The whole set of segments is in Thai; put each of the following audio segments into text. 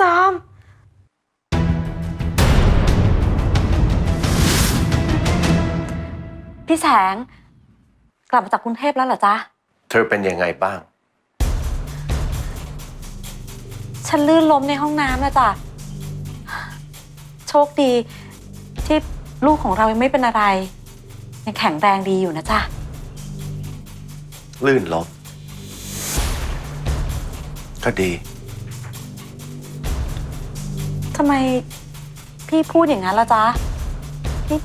จอมพี่แสง กลับมาจากกรุงเทพแล้วเหรอจ๊ะ เธอเป็นยังไงบ้าง ฉันลื่นล้มในห้องน้ำนะจ๊ะ โชคดี ที่ลูกของเรายังไม่เป็นอะไร ยังแข็งแรงดีอยู่นะจ๊ะ ลื่นล้มก็ดี ทำไมพี่พูดอย่างนั้นล่ะจ๊ะ พี่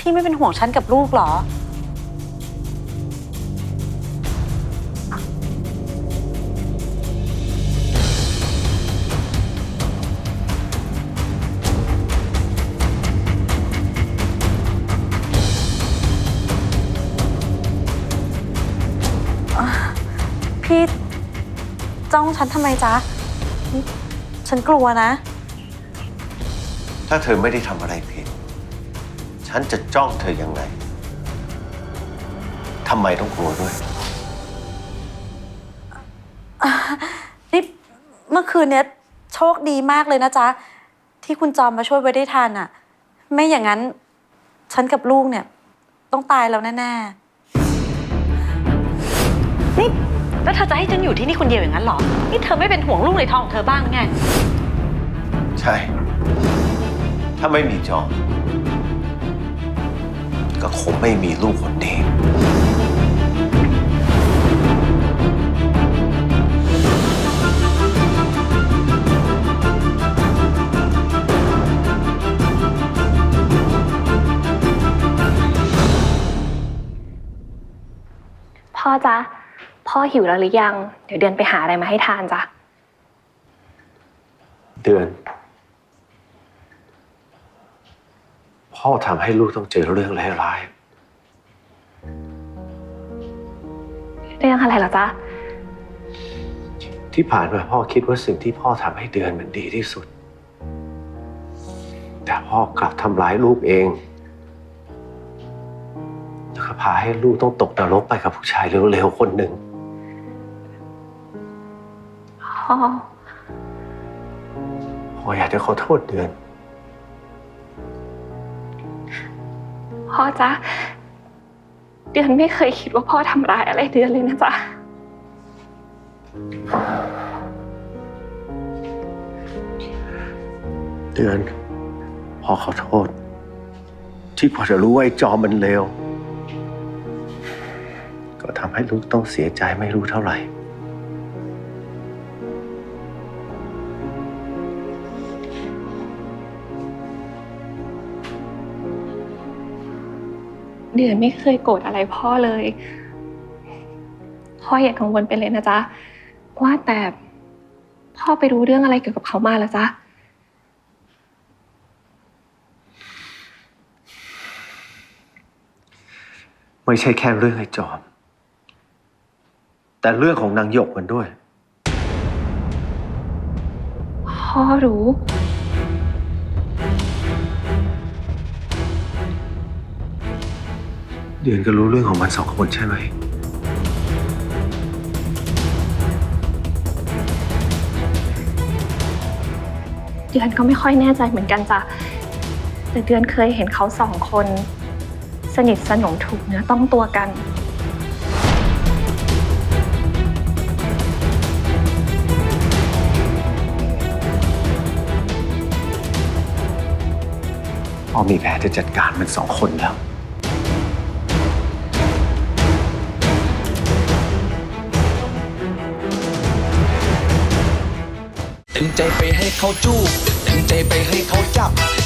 พี่ไม่เป็นห่วงฉันกับลูกเหรอ พี่จ้องฉันทำไมจ๊ะ ฉันกลัวนะ ถ้าเธอไม่ได้ทำอะไรผิด ฉันจะจ้องเธอยังไงทำไมต้องกลัวด้วย นี่เมื่อคืนเนี้ยโชคดีมากเลยนะจ๊ะ ที่คุณจอมมาช่วยไว้ได้ทันอะ ไม่อย่างนั้น ฉันกับลูกเนี่ย ต้องตายแล้วแน่ๆ นี่ แล้วเธอจะให้ฉันอยู่ที่นี่คนเดียวอย่างนั้นเหรอ นี่เธอไม่เป็นห่วงลูกในท้องของเธอบ้างไง ใช่ ถ้าไม่มีจอม ก็คงไม่มีลูกคนนี้พ่อจ๊ะ พ่อหิวแล้วหรือยัง เดี๋ยวเดือนไปหาอะไรมาให้ทานจ้ะ เดือน พ่อทำให้ลูกต้องเจอเรื่องร้ายเรื่องอะไรเหรอจ๊ะๆที่ผ่านมาพ่อคิดว่าสิ่งที่พ่อทำให้เดือนมันดีที่สุด แต่พ่อกลับทำร้ายลูกเองแล้วก็พาให้ลูกต้องตกนรกไปกับผู้ชายเร็วๆคนหนึ่งพ่อ พ่ออยากจะขอโทษเดือน พ่อจ๊ะ เดือนไม่เคยคิดว่าพ่อทำร้ายอะไรเดือนเลยนะจ๊ะ เดือนพ่อขอโทษ ที่พ่อจะรู้ว่าไอ้จอมมันเลวก็ทำให้ลูกต้องเสียใจไม่รู้เท่าไหร่ เดือนไม่เคยโกรธอะไรพ่อเลย พ่ออย่ากังวลไปเลยนะจ๊ะ ว่าแต่พ่อไปรู้เรื่องอะไรเกี่ยวกับเขามาแล้วจ๊ะ ไม่ใช่แค่เรื่องไอ้จอม แต่เรื่องของนางหยกมันด้วย พ่อรู้ เดือนก็รู้เรื่องของมันสองคนใช่ไหม เดือนก็ไม่ค่อยแน่ใจเหมือนกันจ้ะ แต่เดือนเคยเห็นเขาสองคน สนิทสนมถูกเนื้อต้องตัวกันพ่อมีแผนจะจัดการมันสองคนแล้ว ใจไปให้เขาจูบเต็มใจไปให้เขาจับ